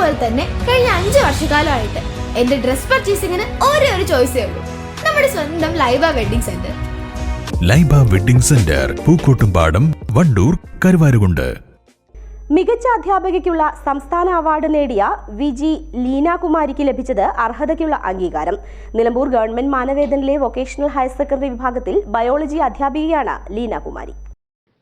പോലെ തന്നെ കഴിഞ്ഞ അഞ്ച് വർഷക്കാലമായിട്ട് എന്റെ ഡ്രസ് പർച്ചേസിങ്ങിന് ഒരേ ഒരു ചോയ്സേ ഉള്ളൂ. നമ്മുടെ സ്വന്തം Laiba wedding centre Laiba wedding centre Pookkottumpadam Wandoor Karuvarakundu. മികച്ച അധ്യാപകയ്ക്കുള്ള സംസ്ഥാന അവാർഡ് നേടിയ വിജി ലീനാകുമാരിക്ക് ലഭിച്ചത് അർഹതയ്ക്കുള്ള അംഗീകാരം. നിലമ്പൂർ ഗവൺമെന്റ് മാനവേദനിലെ വൊക്കേഷണൽ ഹയർ സെക്കൻഡറി വിഭാഗത്തിൽ ബയോളജി അധ്യാപികയാണ് ലീനാകുമാരി.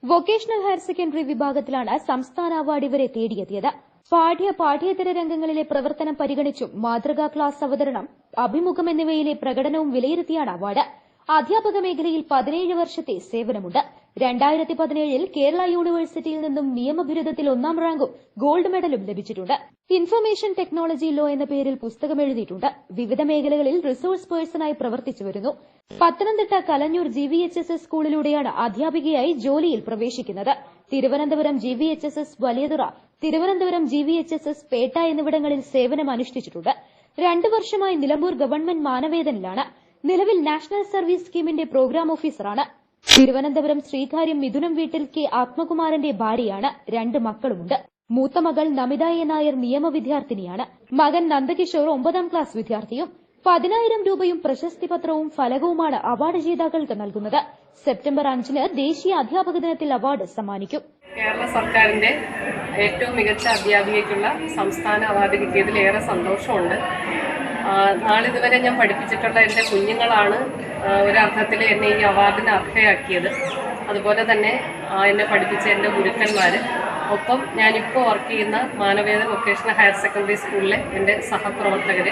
വൊക്കേഷണൽ ഹയർ സെക്കൻഡറി വിഭാഗത്തിലാണ് സംസ്ഥാന അവാർഡ് ഇവരെ തേടിയെത്തിയത്. പാഠ്യ പാഠ്യേതര രംഗങ്ങളിലെ പ്രവർത്തനം പരിഗണിച്ചും മാതൃകാ ക്ലാസ് അവതരണം അഭിമുഖം എന്നിവയിലെ പ്രകടനവും വിലയിരുത്തിയാണ് അവാർഡ്. അധ്യാപക മേഖലയിൽ പതിനേഴ് വർഷത്തെ സേവനമുണ്ട്. രണ്ടായിരത്തി പതിനേഴിൽ കേരള യൂണിവേഴ്സിറ്റിയിൽ നിന്നും നിയമബിരുദത്തിൽ ഒന്നാം റാങ്കും ഗോൾഡ് മെഡലും ലഭിച്ചിട്ടുണ്ട്. ഇൻഫർമേഷൻ ടെക്നോളജി ലോ എന്ന പേരിൽ പുസ്തകം എഴുതിയിട്ടുണ്ട്. വിവിധ മേഖലകളിൽ റിസോഴ്സ് പേഴ്സണായി പ്രവർത്തിച്ചു വരുന്നു. Pathanamthitta Kalanjoor G V H S S സ്കൂളിലൂടെയാണ് അധ്യാപികയായി ജോലിയിൽ പ്രവേശിക്കുന്നത്. Thiruvananthapuram G V H S S Valiyathura Thiruvananthapuram G V H S S Pettah എന്നിവിടങ്ങളിൽ സേവനം അനുഷ്ഠിച്ചിട്ടുണ്ട്. രണ്ടു വർഷമായി നിലമ്പൂർ ഗവൺമെന്റ് മാനവേദനിലാണ് നിലവിൽ നാഷണൽ സർവീസ് സ്കീമിന്റെ പ്രോഗ്രാം ഓഫീസറാണ്. തിരുവനന്തപുരം ശ്രീകാര്യം മിഥുനം വീട്ടിൽ കെ ആത്മകുമാരന്റെ ഭാര്യയാണ്. രണ്ട് മക്കളുമുണ്ട്. മൂത്ത മകൾ നമിത എ നായർ നിയമ വിദ്യാർത്ഥിനിയാണ് മകൻ നന്ദകിഷോർ ഒമ്പതാം ക്ലാസ് വിദ്യാർത്ഥിയും പതിനായിരം രൂപയും പ്രശസ്തി പത്രവും ഫലകവുമാണ് അവാർഡ് ജേതാക്കൾക്ക് നൽകുന്നത്. സെപ്റ്റംബർ അഞ്ചിന് ദേശീയ അധ്യാപക ദിനത്തിൽ അവാർഡ് സമ്മാനിക്കും. കേരള സർക്കാരിന്റെ ഏറ്റവും മികച്ച അധ്യാപികയ്ക്കുള്ള സംസ്ഥാന അവാർഡ് കിട്ടിയതിൽ ഏറെ സന്തോഷമുണ്ട്. നാളിതുവരെ ഞാൻ പഠിപ്പിച്ചിട്ടുള്ള എന്റെ കുഞ്ഞുങ്ങളാണ് ഒരർത്ഥത്തിൽ എന്നെ ഈ അവാർഡിന് അർഹയാക്കിയത്. അതുപോലെ തന്നെ എന്നെ പഠിപ്പിച്ച എന്റെ ഗുരുക്കന്മാർ ഒപ്പം ഞാനിപ്പോൾ വർക്ക് ചെയ്യുന്ന മാനവേദ വൊക്കേഷണൽ ഹയർ സെക്കൻഡറി സ്കൂളിലെ എന്റെ സഹപ്രവർത്തകർ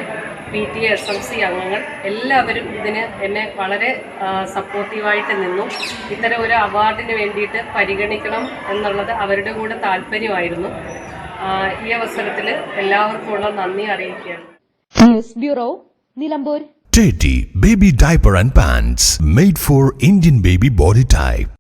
P T A S M C അംഗങ്ങൾ എല്ലാവരും ഇതിന് എന്നെ വളരെ സപ്പോർട്ടീവായിട്ട് നിന്നു. ഇത്തരം ഒരു അവാർഡിന് വേണ്ടിയിട്ട് പരിഗണിക്കണം എന്നുള്ളത് അവരുടെ കൂടെ താല്പര്യമായിരുന്നു. ഈ അവസരത്തിൽ എല്ലാവർക്കുമുള്ള നന്ദി അറിയിക്കുകയാണ്. News bureau Nilambur. Teddy Baby Diaper and Pants made for Indian baby body type.